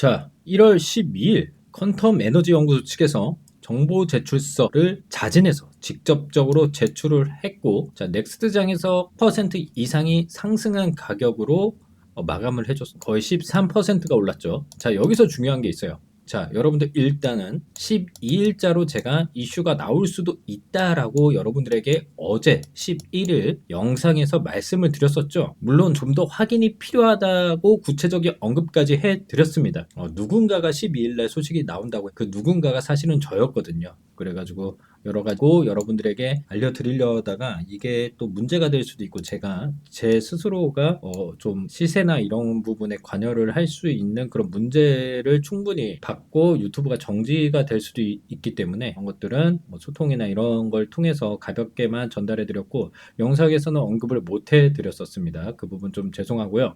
자, 1월 12일 퀀텀 에너지 연구소 측에서 정보 제출서를 자진해서 직접적으로 제출을 했고, 자, 넥스트장에서 퍼센트 이상이 상승한 가격으로 어, 마감을 해줬어. 거의 13%가 올랐죠. 자, 여기서 중요한 게 있어요. 자, 여러분들 일단은 12일자로 제가 이슈가 나올 수도 있다라고 여러분들에게 어제 11일 영상에서 말씀을 드렸었죠. 물론 좀 더 확인이 필요하다고 구체적인 언급까지 해 드렸습니다. 어, 누군가가 12일날 소식이 나온다고 그 누군가가 사실은 저였거든요. 그래가지고 여러 가지 여러분들에게 알려드리려다가 이게 또 문제가 될 수도 있고 제가 제 스스로가 어 좀 시세나 이런 부분에 관여를 할 수 있는 그런 문제를 충분히 받고 유튜브가 정지가 될 수도 있, 기 때문에 그런 것들은 뭐 소통이나 이런 걸 통해서 가볍게만 전달해 드렸고 영상에서는 언급을 못 해 드렸었습니다. 그 부분 좀 죄송하고요.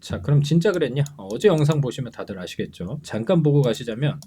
자 그럼 진짜 그랬냐? 어, 어제 영상 보시면 다들 아시겠죠? 잠깐 보고 가시자면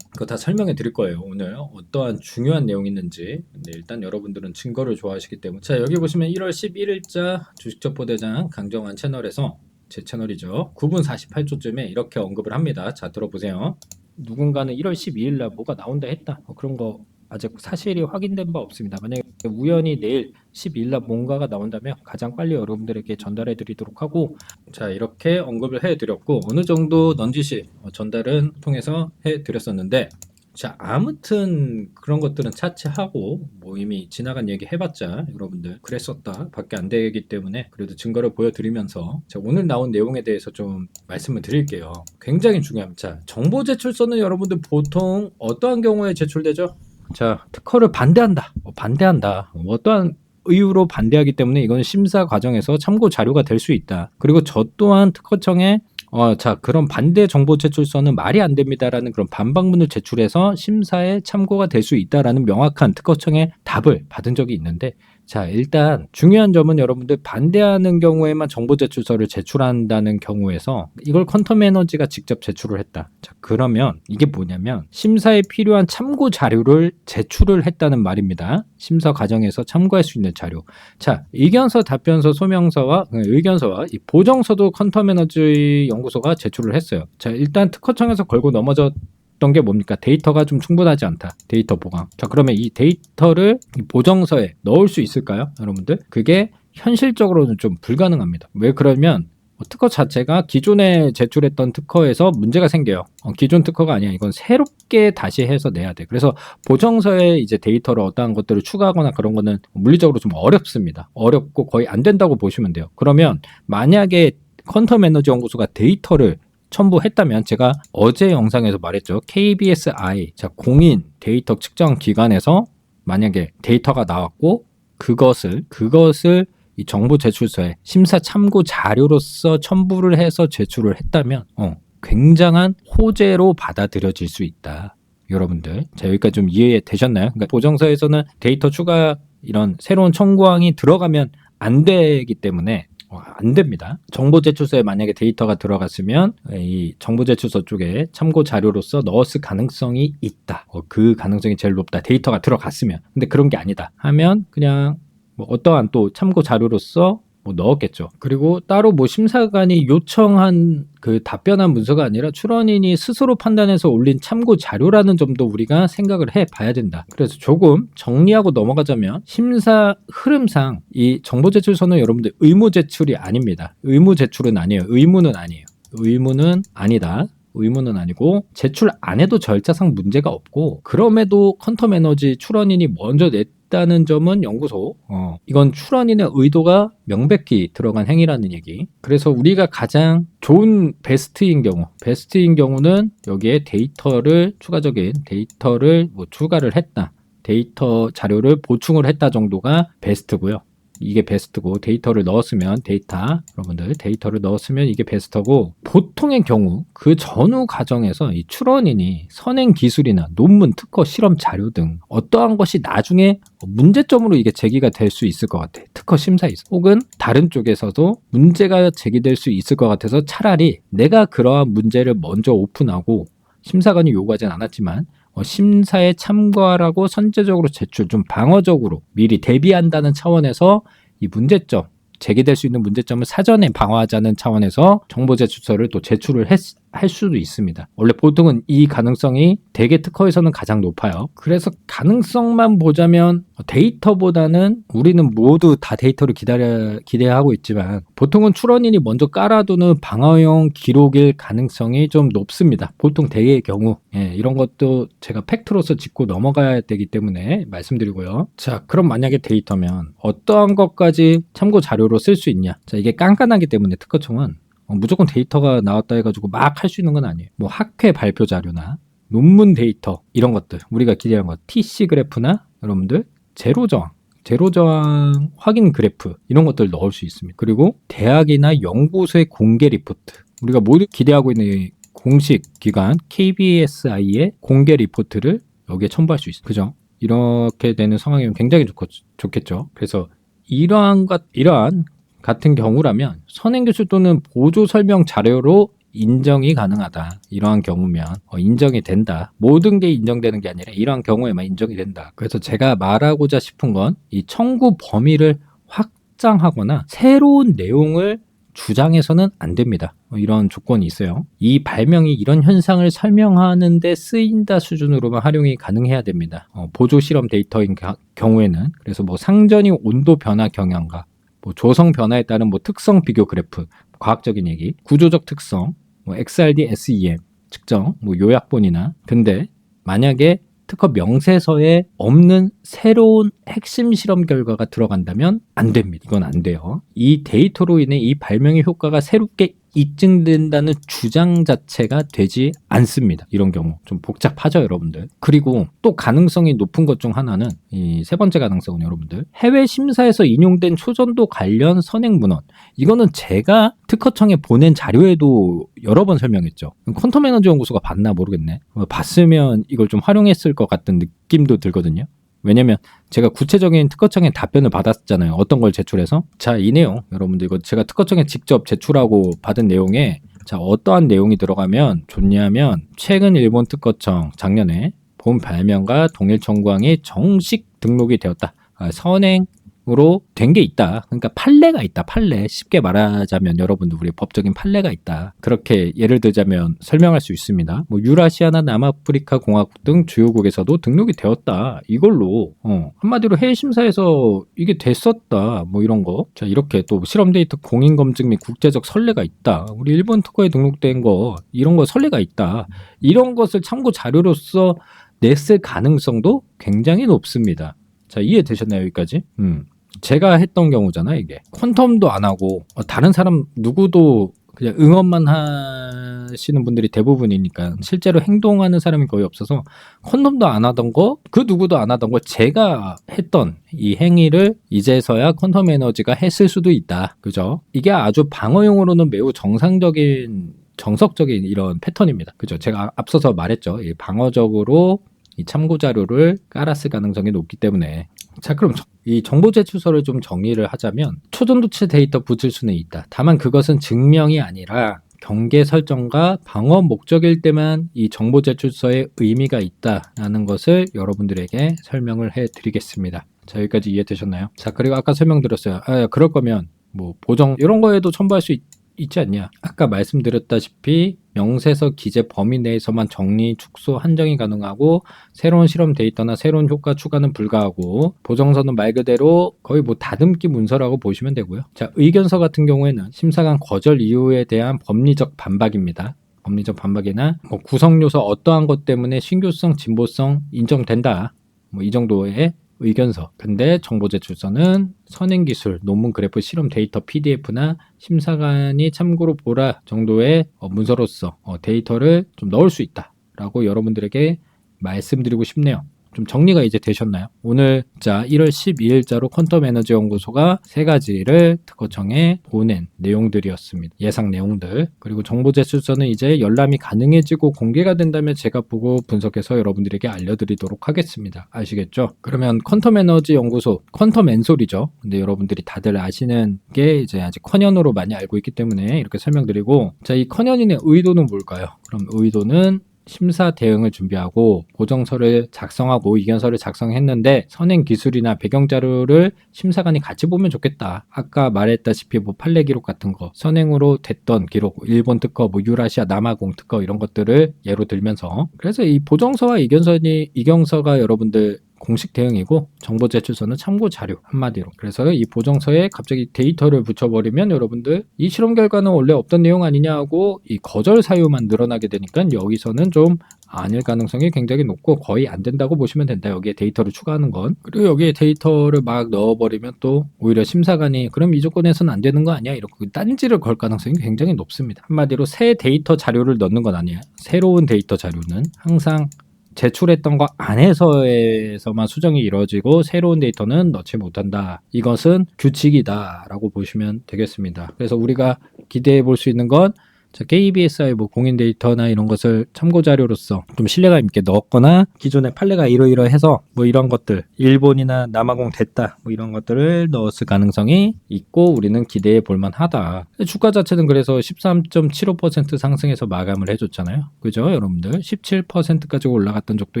그거 다 설명해 드릴 거예요. 오늘 어떠한 중요한 내용이 있는지. 근데 일단 여러분들은 증거를 좋아하시기 때문에. 자, 여기 보시면 1월 11일자 주식적보대장 강정환 채널에서 제 채널이죠. 9분 48초쯤에 이렇게 언급을 합니다. 자, 들어보세요. 누군가는 1월 12일 날 뭐가 나온다 했다. 어, 그런 거 아직 사실이 확인된 바 없습니다. 만약에 우연히 내일 12일 날 뭔가가 나온다면 가장 빨리 여러분들에게 전달해 드리도록 하고 자 이렇게 언급을 해 드렸고 어느 정도 넌지시 어, 전달은 통해서 해 드렸었는데 자 아무튼 그런 것들은 차치하고 뭐 이미 지나간 얘기 해봤자 여러분들 그랬었다 밖에 안 되기 때문에 그래도 증거를 보여드리면서 자 오늘 나온 내용에 대해서 좀 말씀을 드릴게요. 굉장히 중요합니다. 자 정보 제출서는 여러분들 보통 어떠한 경우에 제출되죠 자 특허를 반대한다 뭐 반대한다 뭐 어떠한 이유로 반대하기 때문에 이건 심사 과정에서 참고 자료가 될 수 있다. 그리고 저 또한 특허청에 어, 자, 그런 반대 정보 제출서는 말이 안 됩니다라는 그런 반박문을 제출해서 심사에 참고가 될 수 있다라는 명확한 특허청의 답을 받은 적이 있는데 자, 일단 중요한 점은 여러분들 반대하는 경우에만 정보 제출서를 제출한다는 경우에서 이걸 퀀텀 에너지가 직접 제출을 했다. 자, 그러면 이게 뭐냐면 심사에 필요한 참고 자료를 제출을 했다는 말입니다. 심사 과정에서 참고할 수 있는 자료. 자, 의견서, 답변서, 소명서와 그 의견서와 이 보정서도 퀀텀 에너지 연구소가 제출을 했어요. 자, 일단 특허청에서 걸고 넘어져 했던 게 뭡니까? 데이터가 좀 충분하지 않다. 데이터 보강. 자, 그러면 이 데이터를 보정서에 넣을 수 있을까요? 여러분들? 그게 현실적으로는 좀 불가능합니다. 왜 그러면 뭐 특허 자체가 기존에 제출했던 특허에서 문제가 생겨요. 어, 기존 특허가 아니야. 이건 새롭게 다시 해서 내야 돼. 그래서 보정서에 이제 데이터를 어떠한 것들을 추가하거나 그런 거는 물리적으로 좀 어렵습니다. 어렵고 거의 안 된다고 보시면 돼요. 그러면 만약에 퀀텀 에너지 연구소가 데이터를 첨부했다면 제가 어제 영상에서 말했죠. KBSI, 자, 공인 데이터 측정 기관에서 만약에 데이터가 나왔고 그것을 그것을 이 정보 제출서에 심사 참고 자료로서 첨부를 해서 제출을 했다면 어, 굉장한 호재로 받아들여질 수 있다. 여러분들, 자 여기까지 좀 이해 되셨나요? 그러니까 보정서에서는 데이터 추가 이런 새로운 청구항이 들어가면 안 되기 때문에 어, 안 됩니다. 정보 제출서에 만약에 데이터가 들어갔으면 이 정보 제출서 쪽에 참고 자료로서 넣었을 가능성이 있다. 어, 그 가능성이 제일 높다. 데이터가 들어갔으면. 근데 그런 게 아니다. 하면 그냥 뭐 어떠한 또 참고 자료로서 뭐 넣었겠죠. 그리고 따로 뭐 심사관이 요청한 그 답변한 문서가 아니라 출원인이 스스로 판단해서 올린 참고 자료라는 점도 우리가 생각을 해 봐야 된다. 그래서 조금 정리하고 넘어가자면 심사 흐름상 이 정보 제출서는 여러분들 의무 제출이 아닙니다. 의무 제출은 아니에요. 의무는 아니에요. 의무는 아니다. 의무는 아니고 제출 안 해도 절차상 문제가 없고 그럼에도 퀀텀 에너지 출원인이 먼저 냈 있다는 점은 연구소. 어, 이건 출원인의 의도가 명백히 들어간 행위라는 얘기. 그래서 우리가 가장 좋은 베스트인 경우, 베스트인 경우는 여기에 데이터를 추가적인 데이터를 뭐 추가를 했다. 데이터 자료를 보충을 했다 정도가 베스트고요. 이게 베스트고 데이터를 넣었으면 데이터 여러분들 데이터를 넣었으면 이게 베스트고 보통의 경우 그 전후 과정에서 이 출원인이 선행 기술이나 논문 특허 실험 자료 등 어떠한 것이 나중에 문제점으로 이게 제기가 될 수 있을 것 같아. 특허 심사에서 혹은 다른 쪽에서도 문제가 제기될 수 있을 것 같아서 차라리 내가 그러한 문제를 먼저 오픈하고 심사관이 요구하진 않았지만 어, 심사에 참고하라고 선제적으로 제출, 좀 방어적으로 미리 대비한다는 차원에서 이 문제점, 제기될 수 있는 문제점을 사전에 방어하자는 차원에서 정보 제출서를 또 제출을 했, 할 수도 있습니다. 원래 보통은 이 가능성이 대개 특허에서는 가장 높아요. 그래서 가능성만 보자면 데이터보다는 우리는 모두 다 데이터를 기다려 기대하고 있지만 보통은 출원인이 먼저 깔아두는 방어용 기록일 가능성이 좀 높습니다. 보통 대개의 경우 예, 이런 것도 제가 팩트로서 짚고 넘어가야 되기 때문에 말씀드리고요. 자, 그럼 만약에 데이터면 어떠한 것까지 참고 자료로 쓸 수 있냐? 자, 이게 깐깐하기 때문에 특허청은 어, 무조건 데이터가 나왔다 해가지고 막 할 수 있는 건 아니에요. 뭐 학회 발표 자료나 논문 데이터 이런 것들 우리가 기대한 것 TC 그래프나 여러분들 제로 저항 제로 저항 확인 그래프 이런 것들 넣을 수 있습니다. 그리고 대학이나 연구소의 공개 리포트 우리가 모두 기대하고 있는 이 공식 기관 KBSI의 공개 리포트를 여기에 첨부할 수 있어요. 그죠? 이렇게 되는 상황이면 굉장히 좋, 좋겠죠. 그래서 이러한 것 이러한 같은 경우라면 선행교수 또는 보조 설명 자료로 인정이 가능하다. 이러한 경우면 어, 인정이 된다. 모든 게 인정되는 게 아니라 이러한 경우에만 인정이 된다. 그래서 제가 말하고자 싶은 건 이 청구 범위를 확장하거나 새로운 내용을 주장해서는 안 됩니다. 어, 이런 조건이 있어요. 이 발명이 이런 현상을 설명하는데 쓰인다 수준으로만 활용이 가능해야 됩니다. 어, 보조 실험 데이터인 가, 경우에는 그래서 뭐 상전이 온도 변화 경향과 뭐 조성 변화에 따른 뭐 특성 비교 그래프, 과학적인 얘기, 구조적 특성, 뭐 XRD, SEM 측정, 뭐 요약본이나 근데 만약에 특허 명세서에 없는 새로운 핵심 실험 결과가 들어간다면 안 됩니다. 이건 안 돼요. 이 데이터로 인해 이 발명의 효과가 새롭게 입증된다는 주장 자체가 되지 않습니다. 이런 경우 좀 복잡하죠, 여러분들. 그리고 또 가능성이 높은 것 중 하나는 이 세 번째 가능성은 여러분들 해외 심사에서 인용된 초전도 관련 선행 문헌. 이거는 제가 특허청에 보낸 자료에도 여러 번 설명했죠. 퀀텀 에너지 연구소가 봤나 모르겠네. 뭐 봤으면 이걸 좀 활용했을 것 같은 느낌도 들거든요. 왜냐면 제가 구체적인 특허청에 답변을 받았잖아요. 어떤 걸 제출해서. 자, 이 내용 여러분들 이거 제가 특허청에 직접 제출하고 받은 내용에 자, 어떠한 내용이 들어가면 좋냐면 최근 일본 특허청 작년에 본 발명과 동일 청구항이 정식 등록이 되었다. 아, 선행 으로 된 게 있다. 그러니까 판례가 있다. 판례. 쉽게 말하자면 여러분들 우리 법적인 판례가 있다. 그렇게 예를 들자면 설명할 수 있습니다. 뭐 유라시아나 남아프리카 공화국 등 주요국에서도 등록이 되었다. 이걸로 어, 한마디로 해외 심사에서 이게 됐었다. 뭐 이런 거. 자 이렇게 또 실험 데이터 공인 검증 및 국제적 선례가 있다. 우리 일본 특허에 등록된 거 이런 거 선례가 있다. 이런 것을 참고 자료로서 냈을 가능성도 굉장히 높습니다. 자 이해되셨나요 여기까지? 음. 제가 했던 경우잖아 이게. 퀀텀도 안 하고 어, 다른 사람 누구도 그냥 응원만 하시는 분들이 대부분이니까 실제로 행동하는 사람이 거의 없어서 콘돔도 안 하던 거 그 누구도 안 하던 거 제가 했던 이 행위를 이제서야 퀀텀 에너지가 했을 수도 있다. 그죠? 이게 아주 방어용으로는 매우 정상적인 정석적인 이런 패턴입니다. 그죠? 제가 앞서서 말했죠. 이 방어적으로 이 참고 자료를 깔았을 가능성이 높기 때문에 자 그럼 이 정보 제출서를 좀 정리를 하자면 초전도체 데이터 붙일 수는 있다. 다만 그것은 증명이 아니라 경계 설정과 방어 목적일 때만 이 정보 제출서에 의미가 있다라는 것을 여러분들에게 설명을 해 드리겠습니다. 자 여기까지 이해되셨나요? 자 그리고 아까 설명드렸어요. 아, 그럴 거면 뭐 보정 이런 거에도 첨부할 수 있, 있지 않냐? 아까 말씀드렸다시피 명세서 기재 범위 내에서만 정리, 축소, 한정이 가능하고 새로운 실험 데이터나 새로운 효과 추가는 불가하고 보정서는 말 그대로 거의 뭐 다듬기 문서라고 보시면 되고요. 자, 의견서 같은 경우에는 심사관 거절 이유에 대한 법리적 반박입니다. 법리적 반박이나 뭐 구성 요소 어떠한 것 때문에 신규성, 진보성 인정된다. 뭐 이 정도의 의견서. 근데 정보 제출서는 선행 기술, 논문 그래프, 실험 데이터 PDF나 심사관이 참고로 보라 정도의 어, 문서로서 어, 데이터를 좀 넣을 수 있다라고 여러분들에게 말씀드리고 싶네요. 좀 정리가 이제 되셨나요? 오늘 자 1월 12일자로 퀀텀 에너지 연구소가 세 가지를 특허청에 보낸 내용들이었습니다. 예상 내용들. 그리고 정보 제출서는 이제 열람이 가능해지고 공개가 된다면 제가 보고 분석해서 여러분들에게 알려드리도록 하겠습니다. 아시겠죠? 그러면 퀀텀 에너지 연구소, 퀀텀 엔솔이죠. 근데 여러분들이 다들 아시는 게 이제 아직 커년으로 많이 알고 있기 때문에 이렇게 설명드리고 자, 이 커년인의 의도는 뭘까요? 그럼 의도는 심사 대응을 준비하고 보정서를 작성하고 이견서를 작성했는데 선행 기술이나 배경 자료를 심사관이 같이 보면 좋겠다. 아까 말했다시피 뭐 판례 기록 같은 거 선행으로 됐던 기록, 일본 특허, 뭐 유라시아 남아공 특허 이런 것들을 예로 들면서 그래서 이 보정서와 이견서니 이경서가 여러분들 공식 대응이고 정보 제출서는 참고 자료 한마디로. 그래서 이 보정서에 갑자기 데이터를 붙여버리면 여러분들 이 실험 결과는 원래 없던 내용 아니냐 하고 이 거절 사유만 늘어나게 되니까 여기서는 좀 아닐 가능성이 굉장히 높고 거의 안 된다고 보시면 된다. 여기에 데이터를 추가하는 건. 그리고 여기에 데이터를 막 넣어버리면 또 오히려 심사관이 그럼 이 조건에서는 안 되는 거 아니야? 이렇게 딴지를 걸 가능성이 굉장히 높습니다. 한마디로 새 데이터 자료를 넣는 건 아니에요. 새로운 데이터 자료는 항상 제출했던 거 안에서에서만 수정이 이루어지고 새로운 데이터는 넣지 못한다. 이것은 규칙이다라고 보시면 되겠습니다. 그래서 우리가 기대해 볼 수 있는 건 자, KBSI 뭐 공인 데이터나 이런 것을 참고 자료로서 좀 신뢰감 있게 넣었거나 기존의 판례가 이러이러해서 뭐 이런 것들 일본이나 남아공 됐다 뭐 이런 것들을 넣었을 가능성이 있고 우리는 기대해 볼 만하다. 주가 자체는 그래서 13.75% 상승해서 마감을 해줬잖아요. 그죠, 여러분들? 17%까지 올라갔던 적도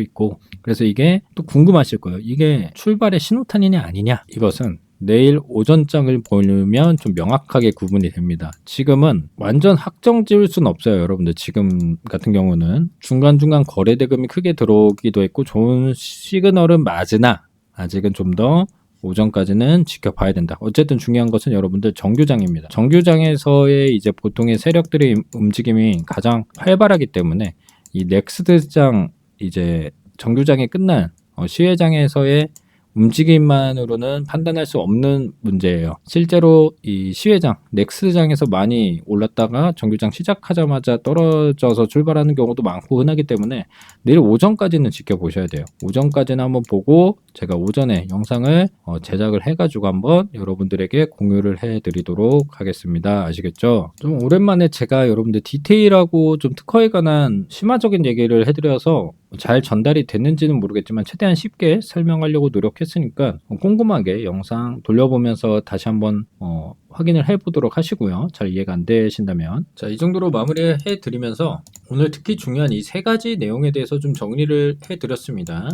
있고 그래서 이게 또 궁금하실 거예요. 이게 출발의 신호탄이냐 아니냐? 이것은 내일 오전장을 보면 좀 명확하게 구분이 됩니다. 지금은 완전 확정 지을 수는 없어요, 여러분들. 지금 같은 경우는 중간중간 거래 대금이 크게 들어오기도 했고 좋은 시그널은 맞으나 아직은 좀 더 오전까지는 지켜봐야 된다. 어쨌든 중요한 것은 여러분들 정규장입니다. 정규장에서의 이제 보통의 세력들의 움직임이 가장 활발하기 때문에 이 넥스트장 이제 정규장이 끝난 어, 시회장에서의 움직임만으로는 판단할 수 없는 문제예요. 실제로 이 시회장, 넥스장에서 많이 올랐다가 정규장 시작하자마자 떨어져서 출발하는 경우도 많고 흔하기 때문에 내일 오전까지는 지켜보셔야 돼요. 오전까지는 한번 보고 제가 오전에 영상을 어, 제작을 해가지고 한번 여러분들에게 공유를 해드리도록 하겠습니다. 아시겠죠? 좀 오랜만에 제가 여러분들 디테일하고 좀 특허에 관한 심화적인 얘기를 해드려서 잘 전달이 됐는지는 모르겠지만 최대한 쉽게 설명하려고 노력했으니까 꼼꼼하게 영상 돌려보면서 다시 한번 어, 확인을 해보도록 하시고요. 잘 이해가 안 되신다면 자 이 정도로 마무리해 드리면서 오늘 특히 중요한 이 세 가지 내용에 대해서 좀 정리를 해 드렸습니다.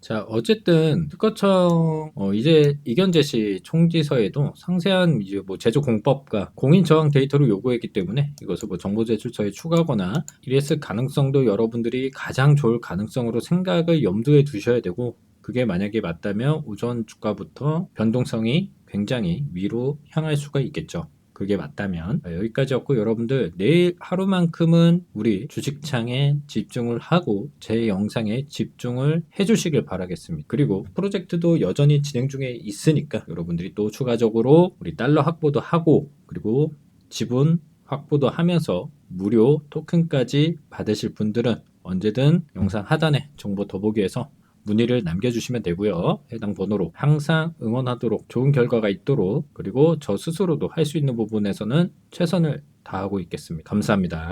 자, 어쨌든 특허청 어, 이제 이견 제시 총지서에도 상세한 이제 뭐 제조 공법과 공인 저항 데이터를 요구했기 때문에 이것을 뭐 정보 제출서에 추가하거나 이랬을 가능성도 여러분들이 가장 좋을 가능성으로 생각을 염두에 두셔야 되고 그게 만약에 맞다면 오전 주가부터 변동성이 굉장히 위로 향할 수가 있겠죠. 그게 맞다면 여기까지였고 여러분들 내일 하루만큼은 우리 주식창에 집중을 하고 제 영상에 집중을 해주시길 바라겠습니다. 그리고 프로젝트도 여전히 진행 중에 있으니까 여러분들이 또 추가적으로 우리 달러 확보도 하고 그리고 지분 확보도 하면서 무료 토큰까지 받으실 분들은 언제든 영상 하단에 정보 더보기에서 문의를 남겨주시면 되고요. 해당 번호로 항상 응원하도록 좋은 결과가 있도록 그리고 저 스스로도 할 수 있는 부분에서는 최선을 다하고 있겠습니다. 감사합니다.